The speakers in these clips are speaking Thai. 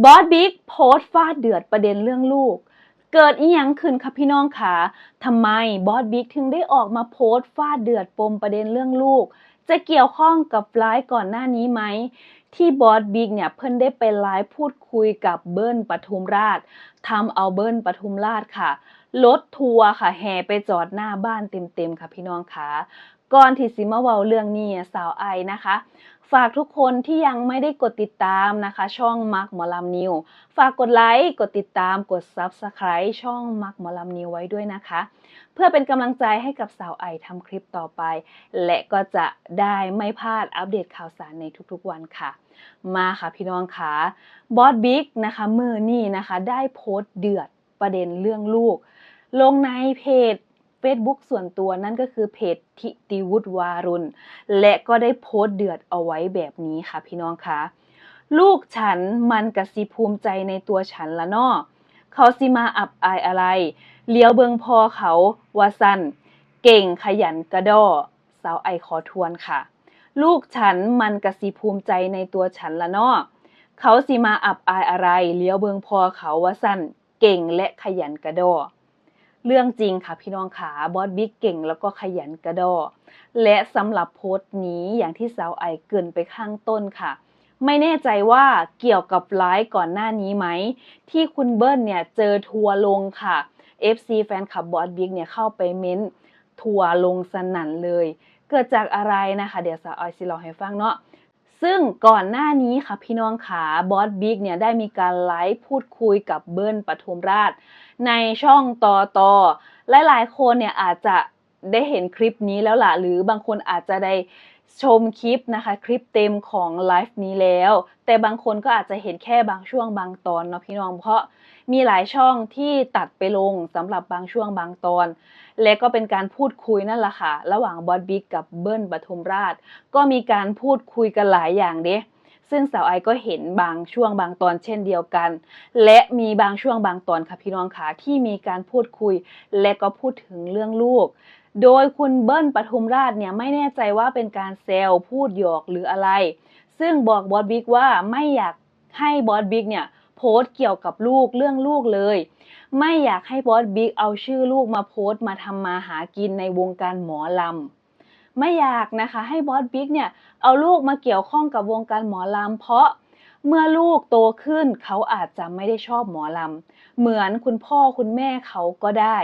บอสบิ๊กโพสต์ฟาดเดือดประเด็นเรื่องลูก เกิดอีหยังขึ้นครับพี่น้องคะทำไมบอสบิ๊กถึงได้ออกมาโพสต์ฟาดเดือดปมประเด็นเรื่องลูก จะเกี่ยวข้องกับไลฟ์ก่อนหน้านี้ไหม ที่บอสบิ๊กเนี่ยเพิ่นได้ไปไลฟ์พูดคุยกับเบิ้ลปทุมราชทำเอาเบิ้ลปทุมราชค่ะรถทัวร์ค่ะแห่ไปจอดหน้าบ้านเต็มๆค่ะพี่น้องคะ ก่อนที่สิมาเว้าเรื่องนี้สาวไอนะคะ ฝากทุกคนที่ยังไม่ได้กดติดตามนะคะ ช่องมักหมอลำนิว ฝากกดไลค์กดติดตามกด Subscribe ช่องมักหมอลำนิวไว้ด้วยนะคะ เพื่อเป็นกำลังใจให้กับสาวไอทำคลิปต่อไป และก็จะได้ไม่พลาดอัปเดตข่าวสารในทุกๆวันค่ะ มาค่ะพี่น้องค่ะบอสบิ๊กนะคะมือนี่นะคะ ได้โพสต์เดือดประเด็นเรื่องลูก ลงในเพจ Facebook ส่วนตัวนั่นก็คือเพจทิติวุฒิวารุณ และก็ได้โพสต์เดือดเอาไว้แบบนี้ค่ะพี่น้องคะลูกฉันมันกระสิภูมิใจในตัวฉันละนาะเขาสิมาอับอายอะไร เลี้ยวเบิงพอเขาว่าสันเก่งขยันกระดอสาวไอขอทวนค่ะ ลูกฉันมันกระสิภูมิใจในตัวฉันละนาะเขาสิมาอับอายอะไร เลี้ยวเบิงพอเขาว่าสันเก่งและขยันกระดอ เรื่องจริงค่ะพี่น้องขาบอสบิ๊กเก่งแล้วก็ขยันกระดอ และสำหรับโพสต์นี้อย่างที่สาวไอเกินไปข้างต้นค่ะ ไม่แน่ใจว่าเกี่ยวกับไลฟ์ก่อนหน้านี้ไหม ที่คุณเบิ้ลเนี่ยเจอทัวร์ลงค่ะ FC แฟนคลับบอสบิ๊กเนี่ยเข้าไปเม้นทัวร์ลงสนั่นเลย เกิดจากอะไรนะคะ เดี๋ยวสาวไอซิลองให้ฟังเนาะ ซึ่งก่อนหน้านี้ค่ะพี่น้องขาบอสบิ๊กเนี่ยได้มีการไลฟ์พูดคุยกับเบิ้ลปทุมราช ในช่องตอตอหลายๆคนเนี่ยอาจจะได้เห็นคลิปนี้แล้วล่ะ หรือบางคนอาจจะได้ ชมคลิปนะคะ คลิปเต็มของไลฟ์นี้แล้ว แต่บางคนก็อาจจะเห็นแค่บางช่วงบางตอนเนาะพี่น้องเพราะมีหลายช่องที่ตัดไปลงสำหรับบางช่วงบางตอน และก็เป็นการพูดคุยนั่นแหละค่ะ ระหว่างบอสบิ๊กกับเบิ้ลปทุมราช ก็มีการพูดคุยกันหลายอย่างเด้ซึ่งสาวไอก็เห็นบางช่วงบางตอนเช่นเดียวกัน และมีบางช่วงบางตอนค่ะพี่น้องค่ะที่มีการพูดคุย และก็พูดถึงเรื่องลูก โดยคุณเบิ้ลปทุมราชเนี่ยไม่แน่ใจว่าเป็นการแซวพูดหยอกหรืออะไร ซึ่งบอกบอสบิ๊กว่าไม่อยากให้บอสบิ๊กเนี่ยโพสต์เกี่ยวกับลูกเรื่องลูกเลย ไม่อยากให้บอสบิ๊กเอาชื่อลูกมาโพสต์มาทำมาหากินในวงการหมอลำไม่อยากนะคะให้บอสบิ๊กเนี่ยเอาลูกมาเกี่ยวข้องกับวงการหมอลำเพราะเมื่อลูกโตขึ้นเขาอาจจะไม่ได้ชอบหมอลำ เหมือนคุณพ่อคุณแม่เขาก็ได้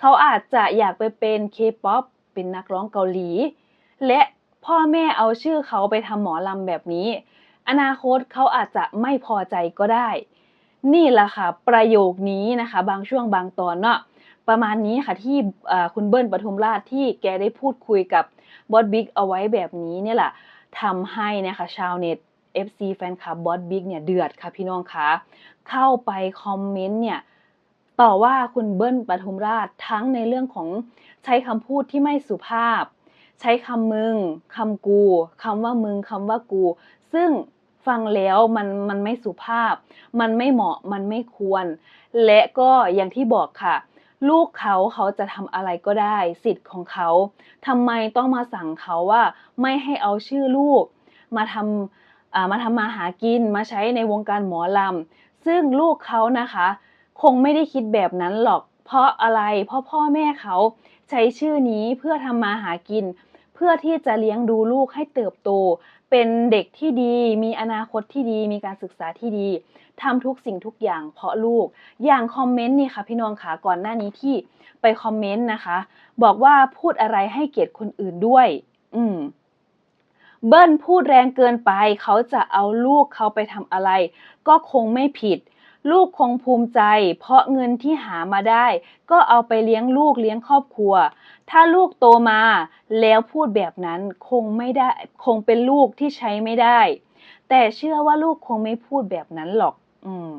เขาอาจจะอยากไปเป็นเคป๊อปเป็นนักร้องเกาหลี และพ่อแม่เอาชื่อเขาไปทำหมอลำแบบนี้ อนาคตเขาอาจจะไม่พอใจก็ได้ นี่แหละค่ะ ประโยคนี้นะคะ บางช่วงบางตอนเนาะประมาณนี้ค่ะที่คุณเบิ้ลปทุมราชที่แกได้พูดคุยกับบอสบิ๊กเอาไว้แบบนี้เนี่ยแหละทำให้นะคะชาวเน็ต FC แฟนคลับบอสบิ๊กเนี่ยเดือดค่ะพี่น้องคะเข้าไปคอมเมนต์เนี่ยต่อว่าคุณเบิ้ลปทุมราชทั้งในเรื่องของใช้คำพูดที่ไม่สุภาพ ใช้คำมึงคำกูคำว่ามึงคำว่ากู ซึ่งฟังแล้วมันมันไม่สุภาพ มันไม่เหมาะมันไม่ควร และก็อย่างที่บอกค่ะ ลูกเขาเขาจะทำอะไรก็ได้สิทธิ์ของเขาทำไมต้องมาสั่งเขาว่า ไม่ให้เอาชื่อลูก มาทำ มาทำมาหากินมาใช้ในวงการหมอลำซึ่งลูกเขานะคะ คงไม่ได้คิดแบบนั้นหรอก เพราะอะไรเพราะพ่อแม่เขาใช้ชื่อนี้เพื่อทำมาหากิน เพื่อที่จะเลี้ยงดูลูกให้เติบโต เป็นเด็กที่ดี มีอนาคตที่ดี มีการศึกษาที่ดีทำทุกสิ่งทุกอย่างเพราะลูก อย่างคอมเมนต์นี่ค่ะพี่น้องค่ะก่อนหน้านี้ที่ไปคอมเมนต์นะคะ บอกว่าพูดอะไรให้เกียรติคนอื่นด้วย อืม เบิ้ลพูดแรงเกินไป เขาจะเอาลูกเขาไปทำอะไร ก็คงไม่ผิด ลูกคงภูมิใจ เพราะเงินที่หามาได้ ก็เอาไปเลี้ยงลูกเลี้ยงครอบครัว ถ้าลูกโตมา แล้วพูดแบบนั้นคงไม่ได้คงเป็นลูกที่ใช้ไม่ได้ แต่เชื่อว่าลูกคงไม่พูดแบบนั้นหรอก อืม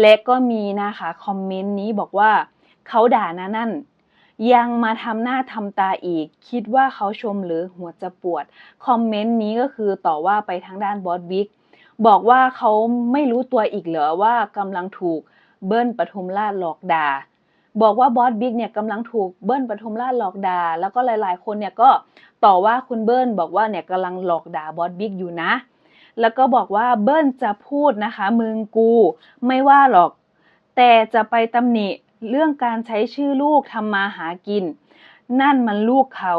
และก็มีนะคะคอมเมนต์นี้บอกว่า เขาด่านะนั่น ยังมาทำหน้าทำตาอีก คิดว่าเขาชมหรือหัวจะปวด คอมเมนต์นี้ก็คือต่อว่าไปทางด้านบอสบิ๊กบอกว่าเขาไม่รู้ตัวอีกเหรอว่ากำลังถูกเบิ้ลปทุมราชหลอกด่า บอกว่าบอสบิ๊กเนี่ยกำลังถูกเบิ้ลปทุมราชหลอกด่า แล้วก็หลาย ๆ คนเนี่ยก็ต่อว่าคุณเบิ้ลบอกว่าเนี่ยกำลังหลอกด่าบอสบิ๊กอยู่นะ แล้วก็บอกว่าเบิ้ลจะพูดนะคะมึงกู ไม่ว่าหรอก แต่จะไปตำหนิ เรื่องการใช้ชื่อลูกทำมาหากิน นั่นมันลูกเขา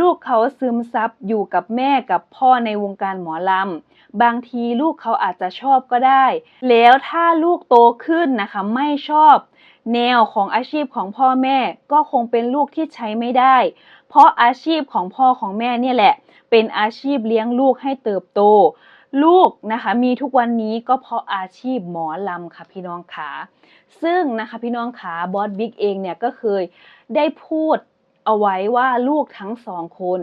ลูกเขาซึมซับอยู่กับแม่กับพ่อในวงการหมอลำ บางทีลูกเขาอาจจะชอบก็ได้ แล้วถ้าลูกโตขึ้นนะคะไม่ชอบ แนวของอาชีพของพ่อแม่ก็คงเป็นลูกที่ใช้ไม่ได้ เพราะอาชีพของพ่อของแม่เนี่ยแหละ เป็นอาชีพเลี้ยงลูกให้เติบโต ลูกนะคะมีทุกวันนี้ก็เพราะอาชีพหมอลำค่ะพี่น้องขาซึ่งนะคะพี่น้องขาบอสบิ๊กเองเนี่ยก็เคยได้พูดเอาไว้ว่าลูกทั้งสองคน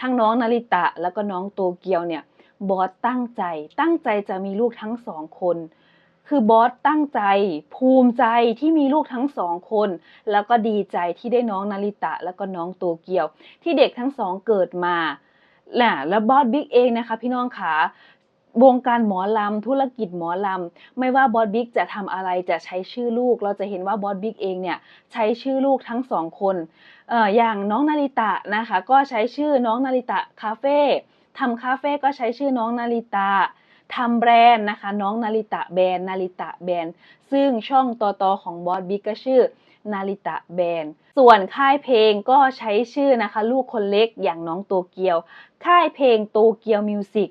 ทั้งน้องนาริตะแล้วก็น้องโตเกียวเนี่ยบอสตั้งใจ ตั้งใจจะมีลูกทั้งสองคน คือบอสตั้งใจ ภูมิใจที่มีลูกทั้งสองคน แล้วก็ดีใจที่ได้น้องนาริตะ แล้วก็น้องโตเกียว ที่เด็กทั้งสองเกิดมาน่ะแล้วบอสบิ๊กเองนะคะ พี่น้องขา วงการหมอลำ ธุรกิจหมอลำ ไม่ว่าบอสบิ๊กจะทำอะไรจะใช้ชื่อลูก เราจะเห็นว่าบอสบิ๊กเองเนี่ยใช้ชื่อลูกทั้งสองคนเอออย่างน้องนาริตะนะคะก็ใช้ชื่อน้องนาริตะคาเฟ่ทำคาเฟ่ก็ใช้ชื่อน้องนาริตะทำแบรนด์นะคะน้องนาริตะแบรนด์นาริตะแบรนด์ซึ่งช่องต่อตอของบอสบิ๊กก็ชื่อนาริตะแบรนด์ส่วนค่ายเพลงก็ใช้ชื่อนะคะ ลูกคนเล็กอย่างน้องโตเกียว ค่ายเพลงโตเกียวมิวสิก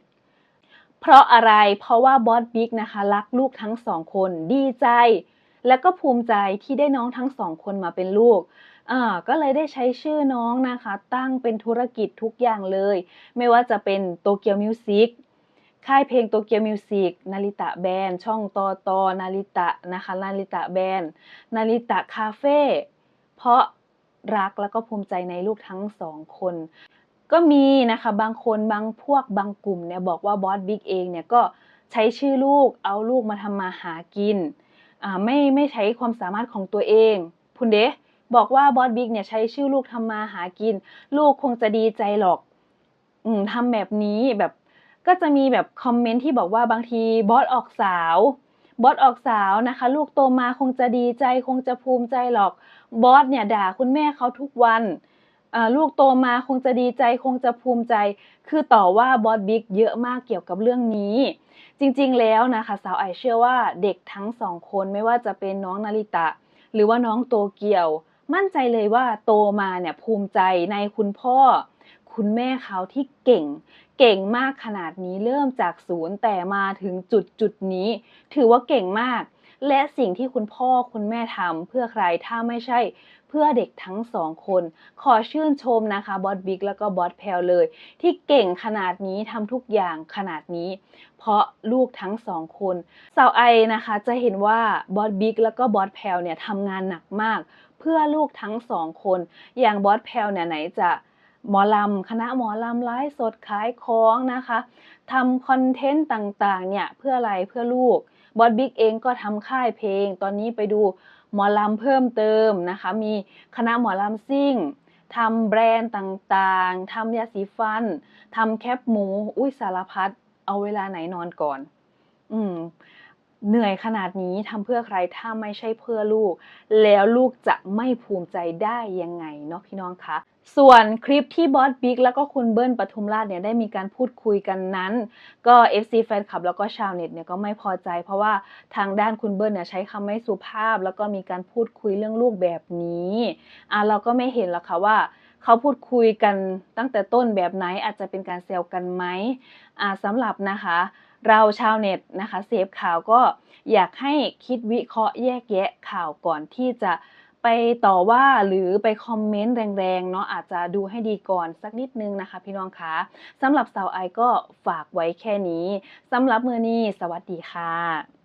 เพราะอะไร เพราะว่าบอสบิ๊กนะคะรักลูกทั้งสองคนดีใจ และก็ภูมิใจที่ได้น้องทั้งสองคนมาเป็นลูกอ่าก็เลยได้ใช้ชื่อน้องนะคะ ตั้งเป็นธุรกิจทุกอย่างเลย ไม่ว่าจะเป็นโตเกียวมิวสิกค่ายเพลงโตเกียวมิวสิกนาริตะแบนช่องตอตอนาริตะนะคะนาริตะแบนนาริตะคาเฟ่เพราะรักแล้วก็ภูมิใจในลูกทั้งสองคน ก็มีนะคะบางคนบางพวกบางกลุ่มเนี่ยบอกว่าบอสบิ๊กเองเนี่ยก็ใช้ชื่อลูกเอาลูกมาทำมาหากินอ่าไม่ไม่ใช้ความสามารถของตัวเองพุนเดบอกว่าบอสบิ๊กเนี่ยใช้ชื่อลูกทำมาหากิน ลูกคงจะดีใจหรอก อืมทำแบบนี้แบบก็จะมีแบบคอมเมนต์ที่บอกว่าบางทีบอสออกสาวบอสออกสาวนะคะ ลูกโตมาคงจะดีใจคงจะภูมิใจหรอกบอสเนี่ยด่าคุณแม่เขาทุกวัน ลูกโตมาคงจะดีใจคงจะภูมิใจ คือต่อว่าบอสบิ๊กเยอะมากเกี่ยวกับเรื่องนี้ จริงๆแล้วนะคะสาวไอเชื่อว่าเด็กทั้งสองคนไม่ว่าจะเป็นน้องนาริตะ หรือว่าน้องโตเกียว มั่นใจเลยว่าโตมาเนี่ยภูมิใจในคุณพ่อ คุณแม่เขาที่เก่ง เก่งมากขนาดนี้เริ่มจากศูนย์แต่มาถึงจุดจุดนี้ ถือว่าเก่งมาก และสิ่งที่คุณพ่อคุณแม่ทำเพื่อใครถ้าไม่ใช่เพื่อเด็กทั้งสองคน ขอชื่นชมนะคะบอสบิ๊กแล้วก็บอสแพลเลย ที่เก่งขนาดนี้ทำทุกอย่างขนาดนี้ เพราะลูกทั้งสองคนสาวไอนะคะจะเห็นว่าบอสบิ๊กแล้วก็บอสแพลเนี่ยทำงานหนักมาก เพื่อลูกทั้งสองคน อย่างบอสแพลเนี่ยไหนจะหมอลำคณะหมอลำไลฟ์สดขายของนะคะทำคอนเทนต์ต่างๆเนี่ยเพื่ออะไรเพื่อลูก บอสบิ๊กเองก็ทำค่ายเพลง ตอนนี้ไปดูหมอลำเพิ่มเติมนะคะ มีคณะหมอลำซิ่งทำแบรนด์ต่างๆทำยาสีฟันทำแคปหมู อุ้ยสารพัด เอาเวลาไหนนอนก่อน อืม เหนื่อยขนาดนี้ทำเพื่อใครถ้าไม่ใช่เพื่อลูก แล้วลูกจะไม่ภูมิใจได้ยังไงเนาะพี่น้องคะ ส่วนคลิปที่บอสบิ๊กแล้วก็คุณเบิ้ลปทุมราชเนี่ยได้มีการพูดคุยกันนั้น ก็ FC แฟนคลับแล้วก็ชาวเน็ตเนี่ยก็ไม่พอใจ เพราะว่าทางด้านคุณเบิ้ลเนี่ยใช้คำไม่สุภาพ แล้วก็มีการพูดคุยเรื่องลูกแบบนี้อะเราก็ไม่เห็นหรอกค่ะว่าเขาพูดคุยกันตั้งแต่ต้นแบบไหนอาจจะเป็นการแซวกันไหมอ่าสำหรับนะคะ เราชาวเน็ตนะคะเสพข่าวก็อยากให้คิดวิเคราะห์แยกแยะข่าวก่อนที่จะ ไปต่อว่าหรือไปคอมเมนต์แรงๆเนาะอาจจะดูให้ดีก่อนสักนิดนึงนะคะพี่น้องคะสำหรับสาวไอก็ฝากไว้แค่นี้สำหรับมือนี้สวัสดีค่ะ